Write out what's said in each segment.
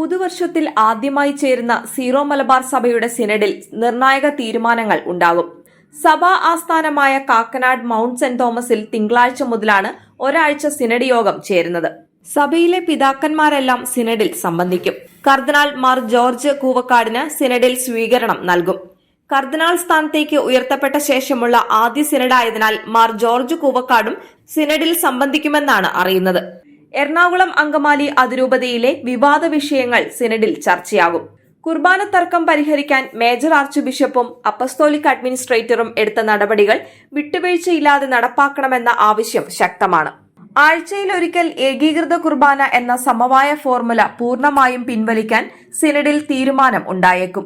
പുതുവർഷത്തിൽ ആദ്യമായി ചേരുന്ന സീറോ മലബാർ സഭയുടെ സിനഡിൽ നിർണായക തീരുമാനങ്ങൾ ഉണ്ടാകും. സഭാ ആസ്ഥാനമായ കാക്കനാട് മൗണ്ട് സെന്റ് തോമസിൽ തിങ്കളാഴ്ച മുതലാണ് ഒരാഴ്ച സിനഡ് യോഗം ചേരുന്നത്. സഭയിലെ പിതാക്കന്മാരെല്ലാം സിനഡിൽ സംബന്ധിക്കും. കർദിനാൾ മാർ ജോർജ് കൂവക്കാടിന് സിനഡിൽ സ്വീകരണം നൽകും. കർദിനാൾ സ്ഥാനത്തേക്ക് ഉയർത്തപ്പെട്ട ശേഷമുള്ള ആദ്യ സിനഡായതിനാൽ മാർ ജോർജ് കൂവക്കാടും സിനഡിൽ സംബന്ധിക്കുമെന്നാണ് അറിയുന്നത്. എറണാകുളം അങ്കമാലി അതിരൂപതയിലെ വിവാദ വിഷയങ്ങൾ സിനഡിൽ ചർച്ചയാകും. കുർബാന തർക്കം പരിഹരിക്കാൻ മേജർ ആർച്ച് ബിഷപ്പും അപ്പസ്തോലിക് അഡ്മിനിസ്ട്രേറ്ററും എടുത്ത നടപടികൾ വിട്ടുവീഴ്ചയില്ലാതെ നടപ്പാക്കണമെന്ന ആവശ്യം ശക്തമാണ്. ആഴ്ചയിൽ ഒരിക്കൽ ഏകീകൃത കുർബാന എന്ന സമവായ ഫോർമുല പൂർണമായും പിൻവലിക്കാൻ സിനഡിൽ തീരുമാനം ഉണ്ടായേക്കും.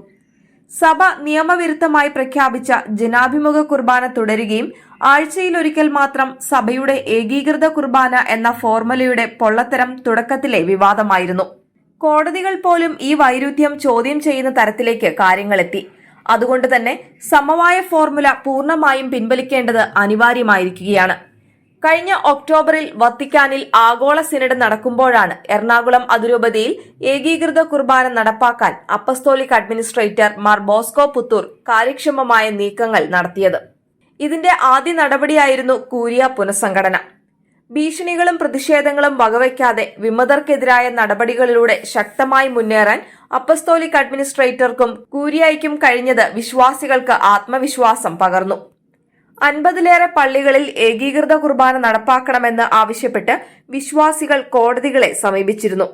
സഭ നിയമവിരുദ്ധമായി പ്രഖ്യാപിച്ച ജനാഭിമുഖ കുർബാന തുടരുകയും ആഴ്ചയിലൊരിക്കൽ മാത്രം സഭയുടെ ഏകീകൃത കുർബാന എന്ന ഫോർമുലയുടെ പൊള്ളത്തരം തുടക്കത്തിലെ വിവാദമായിരുന്നു. കോടതികൾ പോലും ഈ വൈരുദ്ധ്യം ചോദ്യം ചെയ്യുന്ന തരത്തിലേക്ക് കാര്യങ്ങളെത്തി. അതുകൊണ്ട് തന്നെ സമവായ ഫോർമുല പൂർണമായും പിൻവലിക്കേണ്ടത് അനിവാര്യമായിരിക്കുകയാണ്. കഴിഞ്ഞ ഒക്ടോബറിൽ വത്തിക്കാനിൽ ആഗോള സിനഡ് നടക്കുമ്പോഴാണ് എറണാകുളം അതിരൂപതയിൽ ഏകീകൃത കുർബാന നടപ്പാക്കാൻ apostolic administrator Mar Bosco Puthur കാര്യക്ഷമമായ നീക്കങ്ങൾ നടത്തിയത്. ഇതിന്റെ ആദ്യ നടപടിയായിരുന്നു കൂരിയ പുനഃസംഘടന. ഭീഷണികളും പ്രതിഷേധങ്ങളും വകവയ്ക്കാതെ വിമതർക്കെതിരായ നടപടികളിലൂടെ ശക്തമായി മുന്നേറാൻ അപ്പസ്തോലിക് അഡ്മിനിസ്ട്രേറ്റർക്കും കൂരിയായ്ക്കും കഴിഞ്ഞത് വിശ്വാസികൾക്ക് ആത്മവിശ്വാസം പകർന്നു. അൻപതിലേറെ പള്ളികളിൽ ഏകീകൃത കുർബാന നടപ്പാക്കണമെന്ന് ആവശ്യപ്പെട്ട് വിശ്വാസികൾ കോടതികളെ സമീപിച്ചിരുന്നു.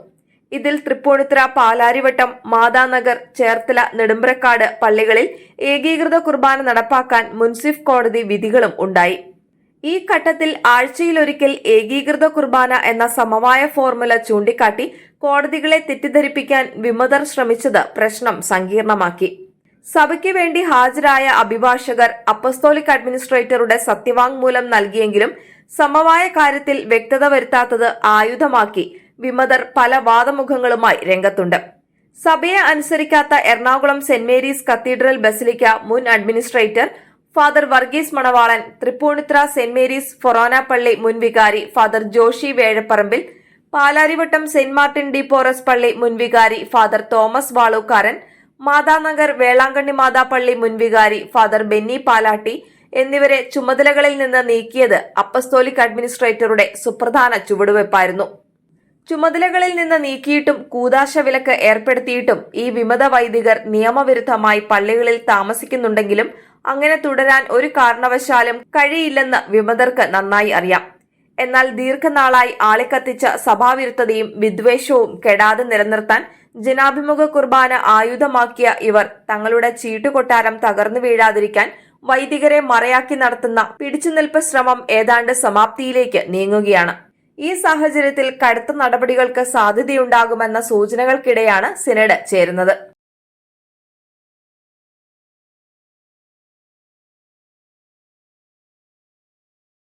ഇതിൽ തൃപ്പൂണിത്തുറ പാലാരിവട്ടം മാതാനഗർ ചേർത്തല നെടുമ്പ്രക്കാട് പള്ളികളിൽ ഏകീകൃത കുർബാന നടപ്പാക്കാൻ മുൻസിഫ് കോടതി വിധികളും ഉണ്ടായി. ഈ ഘട്ടത്തിൽ ആഴ്ചയിലൊരിക്കൽ ഏകീകൃത കുർബാന എന്ന സമവായ ഫോർമുല ചൂണ്ടിക്കാട്ടി കോടതികളെ തെറ്റിദ്ധരിപ്പിക്കാൻ വിമതർ ശ്രമിച്ചത് പ്രശ്നം സങ്കീർണമാക്കി. സഭയ്ക്ക് വേണ്ടി ഹാജരായ അഭിഭാഷകർ അപ്പസ്തോലിക് അഡ്മിനിസ്ട്രേറ്ററുടെ സത്യവാങ്മൂലം നൽകിയെങ്കിലും സമവായ കാര്യത്തിൽ വ്യക്തത വരുത്താത്തത് ആയുധമാക്കി വിമതർ പല വാദമുഖങ്ങളുമായി രംഗത്തുണ്ട്. സഭയെ അനുസരിക്കാത്ത Ernakulam saint Mary's cathedral basilica മുൻ administrator father Varghese Manavalan Tripunithura saint Mary's forane പള്ളി മുൻ വികാരി father Joshy Vezhapparambil Palarivattom saint Martin de Porres പള്ളി മുൻ വികാരി ഫാദർ തോമസ് വാളൂക്കാരൻ മാതാനഗർ വേളാങ്കണ്ണി മാതാപ്പള്ളി മുൻവികാരി ഫാദർ ബെന്നി പാലാട്ടി എന്നിവരെ ചുമതലകളിൽ നിന്ന് നീക്കിയത് അപ്പസ്തോലിക് അഡ്മിനിസ്ട്രേറ്ററുടെ സുപ്രധാന ചുവടുവെപ്പായിരുന്നു. ചുമതലകളിൽ നിന്ന് നീക്കിയിട്ടും കൂതാശ വിലക്ക് ഏർപ്പെടുത്തിയിട്ടും ഈ വിമത വൈദികർ നിയമവിരുദ്ധമായി പള്ളികളിൽ താമസിക്കുന്നുണ്ടെങ്കിലും അങ്ങനെ തുടരാൻ ഒരു കാരണവശാലും കഴിയില്ലെന്ന് വിമതർക്ക് നന്നായി അറിയാം. എന്നാൽ ദീർഘനാളായി ആളിക്കത്തിച്ച സഭാവിരുദ്ധതയും വിദ്വേഷവും കെടാതെ നിലനിർത്താൻ ജനാഭിമുഖ കുർബാന ആയുധമാക്കിയ ഇവർ തങ്ങളുടെ ചീട്ടുകൊട്ടാരം തകർന്നു വീഴാതിരിക്കാൻ വൈദികരെ മറയാക്കി നടത്തുന്ന പിടിച്ചുനിൽപ്പ് ശ്രമം ഏതാണ്ട് സമാപ്തിയിലേക്ക് നീങ്ങുകയാണ്. ഈ സാഹചര്യത്തിൽ കടുത്ത നടപടികൾക്ക് സാധ്യതയുണ്ടാകുമെന്ന സൂചനകൾക്കിടെയാണ് സിനഡ് ചേരുന്നത്.